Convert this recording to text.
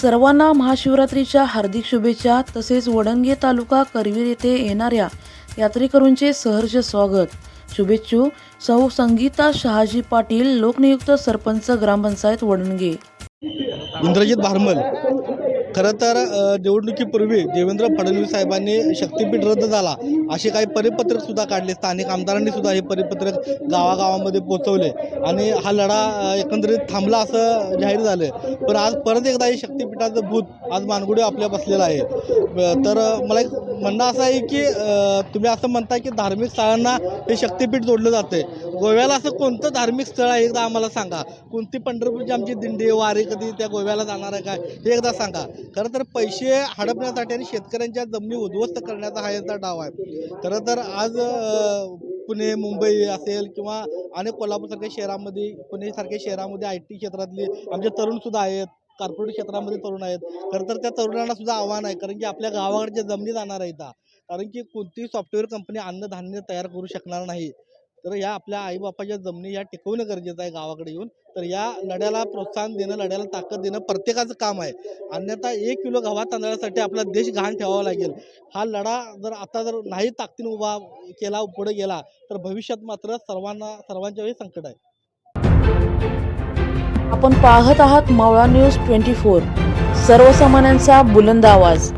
सर्वांना महाशिवरात्रीच्या हार्दिक शुभेच्छा. तसेच वडंगे तालुका करवीर येथे येणाऱ्या यात्रेकरूंचे सहर्ष स्वागत. शुभेच्छू. सौ संगीता शहाजी पाटील लोकनियुक्त सरपंच ग्रामपंचायत वडणगे इंद्रजित भारमल खरं तर निवडणुकीपूर्वी देवेंद्र फडणवीस साहेबांनी शक्तीपीठ रद्द झाला असे काही परिपत्रक सुद्धा काढले स्थानिक आमदारांनी सुद्धा हे परिपत्रक गावागावामध्ये पोचवले. आणि हा लढा एकंदरीत थांबला असं जाहीर झालं पण आज परत एकदा हे शक्तीपीठाचं भूत आज मानगुडी आपल्या बसलेलं आहे. तर मला एक म्हणणं असं आहे की तुम्ही असं म्हणता की धार्मिक स्थळांना हे शक्तीपीठ जोडलं जाते गोव्याला असं कोणतं धार्मिक स्थळ आहे एकदा आम्हाला सांगा. कोणती पंढरपूरची आमची दिंडी वारी कधी त्या गोव्याला जाणार आहे काय हे एकदा सांगा. खरं तर पैसे हडपण्यासाठी आणि शेतकऱ्यांच्या जमिनी उद्ध्वस्त करण्याचा हा यांचा डाव आहे. खरं तर आज पुणे मुंबई असेल किंवा अनेक कोल्हापूरसारख्या शहरामध्ये पुणेसारख्या शहरामध्ये आय टी क्षेत्रातले आमचे तरुणसुद्धा आहेत कॉर्पोरेट क्षेत्रामध्ये तरुण आहेत. खरं तर त्या तरुणांना सुद्धा आव्हान आहे कारण की आपल्या गावाकडच्या जमिनी जाणार आहेत कारण की कोणतीही सॉफ्टवेअर कंपनी अन्नधान्य तयार करू शकणार नाही. तर या आपल्या आईबापाच्या जमिनी या टिकवणं गरजेचं आहे गावाकडे येऊन. तर या लढ्याला प्रोत्साहन देणं लढ्याला ताकद देणं प्रत्येकाचं काम आहे. अन्यथा एक किलो गव्हा तांदळासाठी आपला देश घाण ठेवावा लागेल. हा लढा जर आता जर नाही ताकदीनं उभा केला पुढे गेला तर भविष्यात मात्र सर्वांना सर्वांच्या वेळी संकट आहे. आपण पाहत आहात मावळा न्यूज ट्वेंटी फोर. सर्वसामान्यांचा बुलंद आवाज.